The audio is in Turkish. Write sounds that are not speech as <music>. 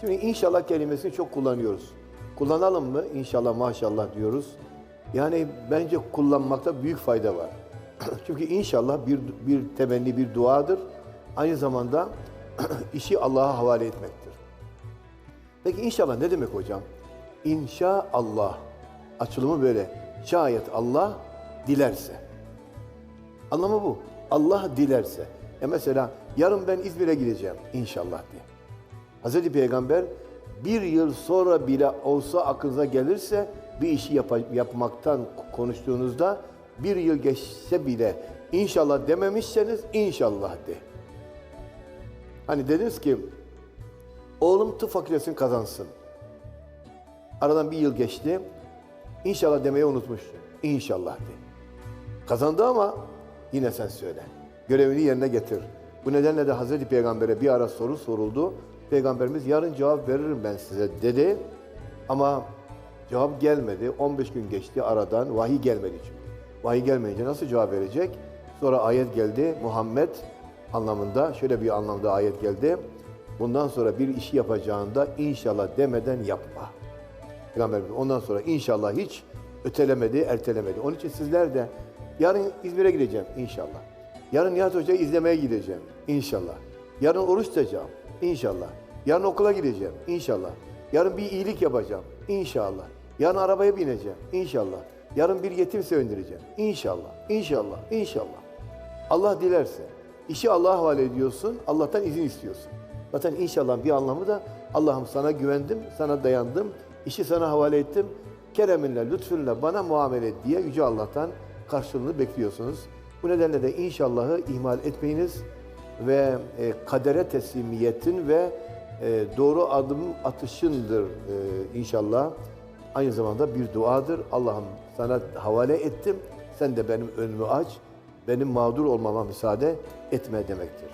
Şimdi inşallah kelimesini çok kullanıyoruz. Kullanalım mı? İnşallah maşallah diyoruz. Yani bence kullanmakta büyük fayda var. <clears throat> Çünkü inşallah bir, bir temenni, bir duadır. Aynı zamanda <clears throat> işi Allah'a havale etmektir. Peki inşallah ne demek hocam? İnşaallah. Açılımı böyle. Şayet Allah dilerse. Anlamı bu. Allah dilerse. E mesela yarın ben İzmir'e gideceğim inşallah diye. Hazreti Peygamber bir yıl sonra bile olsa aklınıza gelirse bir işi yapa- yapmaktan konuştuğunuzda bir yıl geçse bile inşallah dememişseniz inşallah de. Hani dediniz ki oğlum tıp fakültesini kazansın. Aradan bir yıl geçti. İnşallah demeyi unutmuşsun. İnşallah de. Kazandı ama yine sen söyle. Görevini yerine getir. Bu nedenle de Hazreti Peygamber'e bir ara soru soruldu. Peygamberimiz yarın cevap veririm ben size dedi. Ama cevap gelmedi. 15 gün geçti aradan. Vahiy gelmedi çünkü. Vahiy gelmeyince nasıl cevap verecek? Sonra ayet geldi. Muhammed anlamında şöyle bir anlamda ayet geldi. Bundan sonra bir işi yapacağında inşallah demeden yapma. Peygamberimiz ondan sonra inşallah hiç ötelemedi, ertelemedi. Onun için sizler de yarın İzmir'e gideceğim inşallah. Yarın Nihat Hoca'yı izlemeye gideceğim inşallah. Yarın oruç tutacağım inşallah. Yarın okula gideceğim inşallah. Yarın bir iyilik yapacağım inşallah. Yarın arabaya bineceğim inşallah. Yarın bir yetim sevindireceğim inşallah. İnşallah, inşallah. Allah dilerse. işi Allah'a havale ediyorsun, Allah'tan izin istiyorsun. Zaten inşallah bir anlamı da Allah'ım sana güvendim, sana dayandım, işi sana havale ettim. Kereminle, lütfunla bana muamele et diye Yüce Allah'tan karşılığını bekliyorsunuz. Bu nedenle de inşallahı ihmal etmeyiniz ve e, kadere teslimiyetin ve e, doğru adım atışındır e, inşallah. Aynı zamanda bir duadır. Allah'ım sana havale ettim, sen de benim önümü aç, benim mağdur olmama müsaade etme demektir.